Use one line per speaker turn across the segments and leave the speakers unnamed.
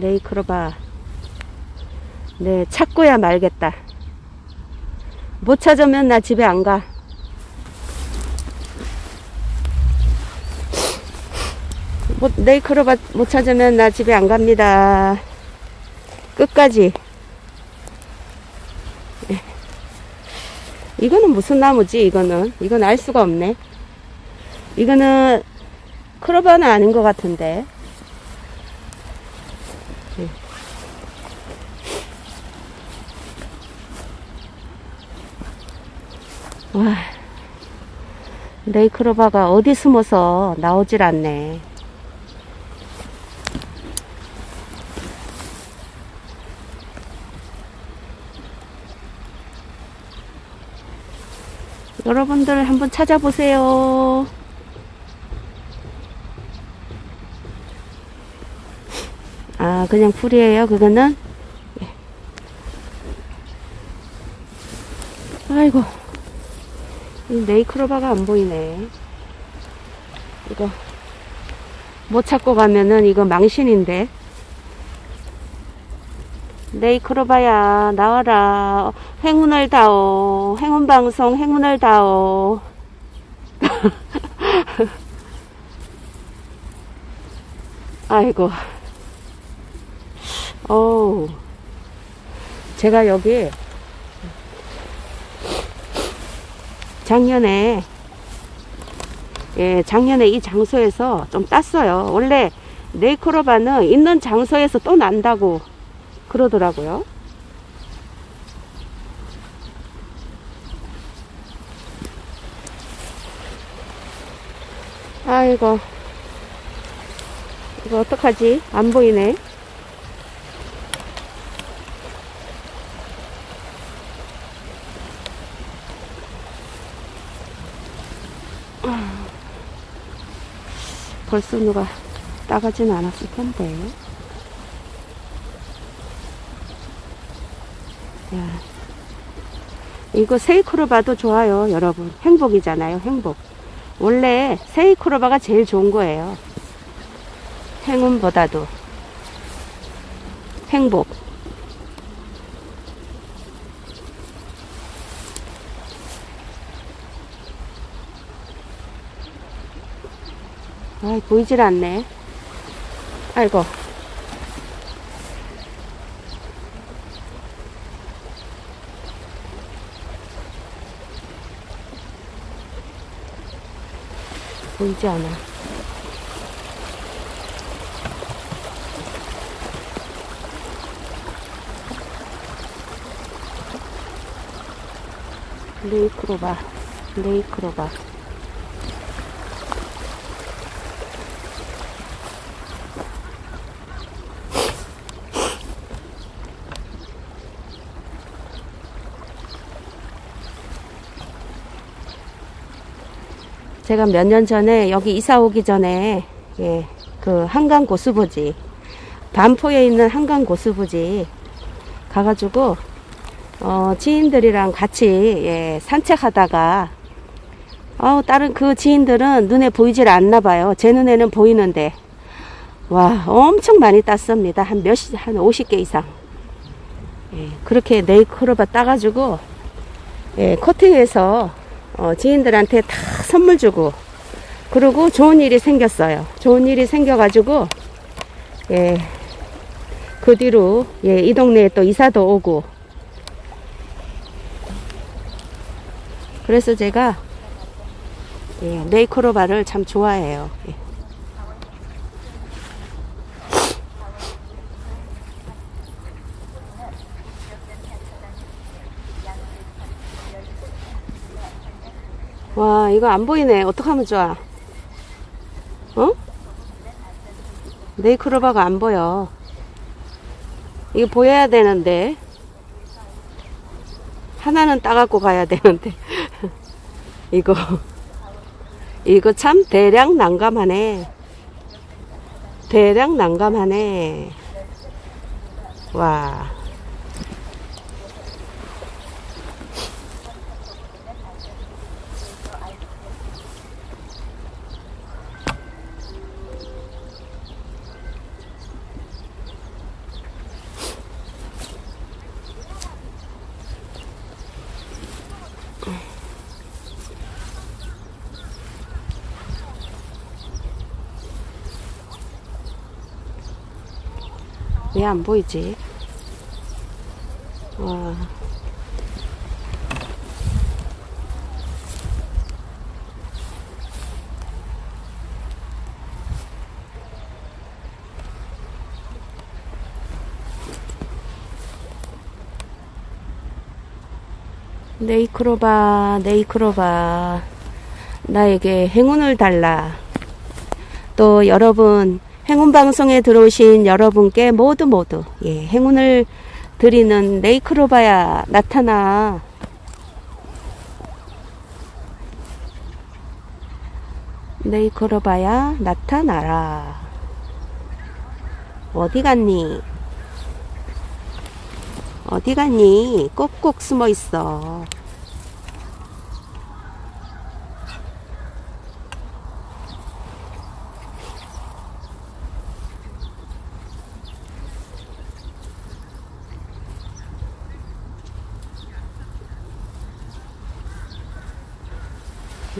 네이크로바. 네, 찾고야 말겠다. 못 찾으면 나 집에 안 가. 못, 네이크로바 못 찾으면 나 집에 안 갑니다. 끝까지. 예. 이거는 무슨 나무지, 이거는? 이건 알 수가 없네. 이거는 크로바는 아닌 것 같은데. 와, 네이크로바가 어디 숨어서 나오질 않네. 여러분들 한번 찾아보세요. 아, 그냥 풀이에요, 그거는? 예. 아이고. 이 네이크로바가 안 보이네. 이거. 못 찾고 가면은 이거 망신인데. 네이크로바야, 나와라. 행운을 다오. 행운방송 행운을 다오. 아이고. 어우. 제가 여기 작년에 예, 작년에 이 장소에서 좀 땄어요. 원래 네이크로바는 있는 장소에서 또 난다고 그러더라고요. 아이고. 이거 어떡하지? 안 보이네. 벌써 누가 따가진 않았을 텐데. 야, 이거 세이크로 봐도 좋아요, 여러분. 행복이잖아요, 행복. 원래 세이크로바가 제일 좋은 거예요. 행운보다도. 행복. 아, 보이질 않네. 아이고. 보이지 않아. 레이크로바, 레이크로바. 제가 몇 년 전에 여기 이사 오기 전에 예, 그 한강 고수부지 반포에 있는 한강 고수부지 가가지고 어, 지인들이랑 같이 예, 산책하다가 어, 다른 그 지인들은 눈에 보이질 않나 봐요. 제 눈에는 보이는데 와 엄청 많이 땄습니다. 한 몇한 50개 이상. 예, 그렇게 네이크로바 따가지고 예, 코팅해서 어, 지인들한테 다 선물 주고 그리고 좋은 일이 생겼어요. 좋은 일이 생겨가지고 예, 그 뒤로 예, 이 동네에 또 이사도 오고 그래서 제가 예, 네이크로바를 참 좋아해요. 예. 와, 이거 안 보이네. 어떡하면 좋아? 어? 네이크로바가 안 보여. 이거 보여야 되는데. 하나는 따갖고 가야 되는데. 이거. 이거 참 대량 난감하네. 대량 난감하네. 와. 왜 안 보이지? 와. 네이크로바, 네이크로바. 나에게 행운을 달라. 또 여러분, 행운 방송에 들어오신 여러분께 모두 모두, 예, 행운을 드리는 네이크로바야 나타나. 네이크로바야 나타나라. 어디 갔니? 어디 갔니? 꼭꼭 숨어 있어.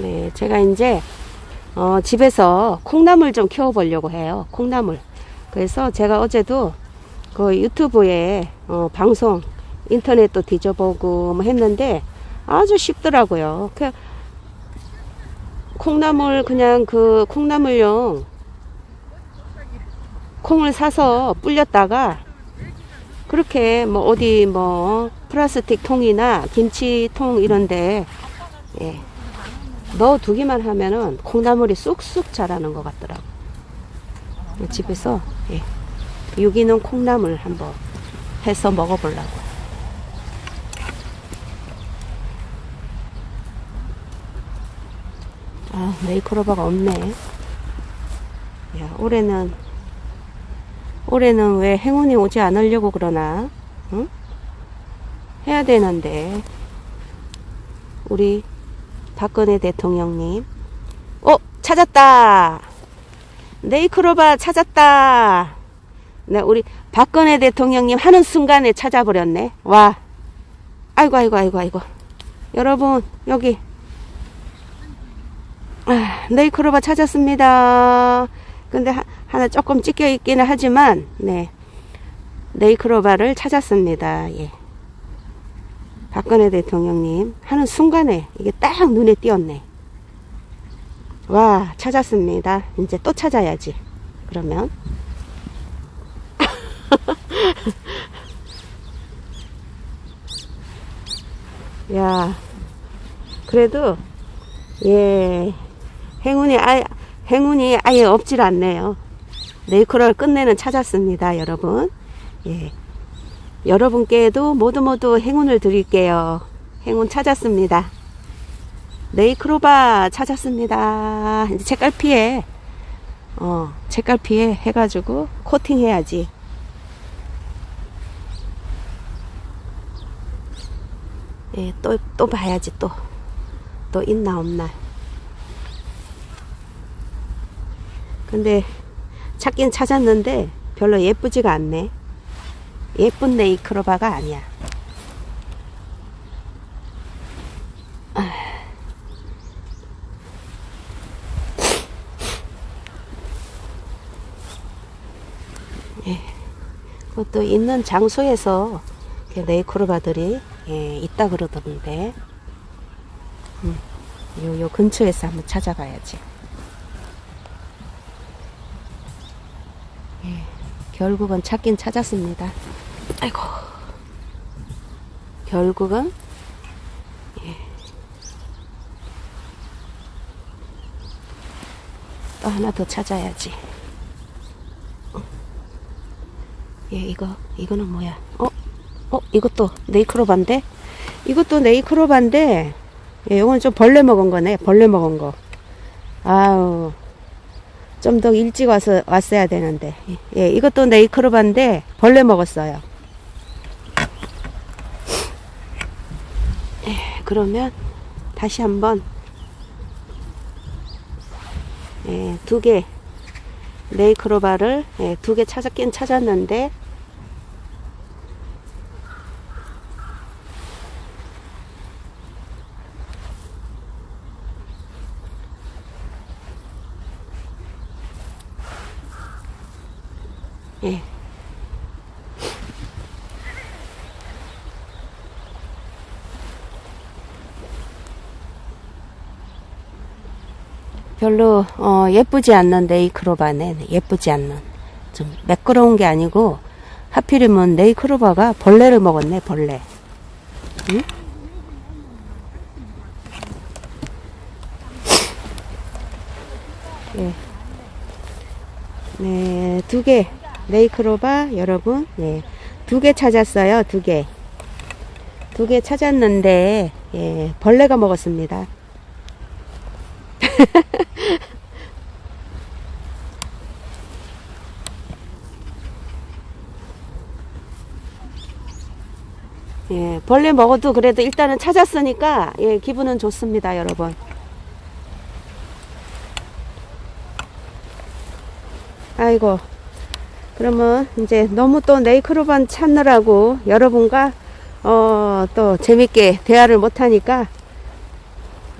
네, 제가 이제 어, 집에서 콩나물 좀 키워보려고 해요. 콩나물. 그래서 제가 어제도 그 유튜브에 어, 방송 인터넷도 뒤져보고 뭐 했는데 아주 쉽더라고요. 그 콩나물 그냥 그 콩나물용 콩을 사서 불렸다가 그렇게 뭐 어디 뭐 플라스틱 통이나 김치통 이런데 예, 넣어두기만 하면은 콩나물이 쑥쑥 자라는 것 같더라고. 집에서 예, 유기농 콩나물 한번 해서 먹어보려고. 아, 네이크로바가 없네. 야, 올해는, 올해는 왜 행운이 오지 않으려고 그러나? 응? 해야 되는데. 우리 박근혜 대통령님. 어, 찾았다! 네이크로바 찾았다! 네, 우리 박근혜 대통령님 하는 순간에 찾아버렸네. 와. 아이고, 아이고, 아이고, 아이고. 여러분, 여기. 아, 네이크로바 찾았습니다. 근데 하, 하나 조금 찢겨 있기는 하지만, 네. 네이크로바를 찾았습니다. 예. 박근혜 대통령님 하는 순간에 이게 딱 눈에 띄었네. 와, 찾았습니다. 이제 또 찾아야지. 그러면. 야, 그래도, 예, 행운이 아예, 행운이 아예 없질 않네요. 네이크로를 끝내는 찾았습니다, 여러분. 예. 여러분께도 모두 모두 행운을 드릴게요. 행운 찾았습니다. 네이크로바 찾았습니다. 이제 책갈피에, 어, 책갈피에 해가지고 코팅 해야지. 예, 또, 또 봐야지, 또. 또 있나, 없나. 근데, 찾긴 찾았는데, 별로 예쁘지가 않네. 예쁜 네이크로바가 아니야. 아. 예, 그것도 있는 장소에서 네이크로바들이 예, 있다 그러던데, 음, 요, 요 근처에서 한번 찾아봐야지. 예, 결국은 찾긴 찾았습니다. 아이고. 결국은, 예. 또 하나 더 찾아야지. 어. 예, 이거, 이거는 뭐야? 어? 어, 이것도 네이크로바인데? 이것도 네이크로바인데, 예, 이건 좀 벌레 먹은 거네. 벌레 먹은 거. 아우. 좀 더 일찍 와서, 왔어야 되는데. 예, 이것도 네이크로바인데, 벌레 먹었어요. 예, 그러면, 다시 한번, 예, 두 개, 네이크로바를, 예, 두개 찾았긴 찾았는데, 예. 별로 어, 예쁘지 않는 네이크로바네 예쁘지 않는 좀 매끄러운 게 아니고 하필이면 네이크로바가 벌레를 먹었네 벌레 응? 예. 네, 두 개. 네이크로바, 여러분. 예. 두 개 찾았어요, 두 개. 두 개 찾았는데, 예, 벌레가 먹었습니다. 예, 벌레 먹어도 그래도 일단은 찾았으니까, 예, 기분은 좋습니다, 여러분. 아이고. 그러면 이제 너무 또 네이크로반 찾느라고 여러분과 어, 또 재밌게 대화를 못 하니까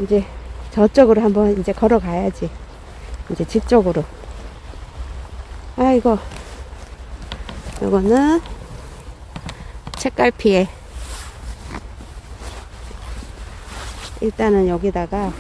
이제 저쪽으로 한번 이제 걸어가야지. 이제 집 쪽으로. 아이고. 요거는 책갈피에 일단은 여기다가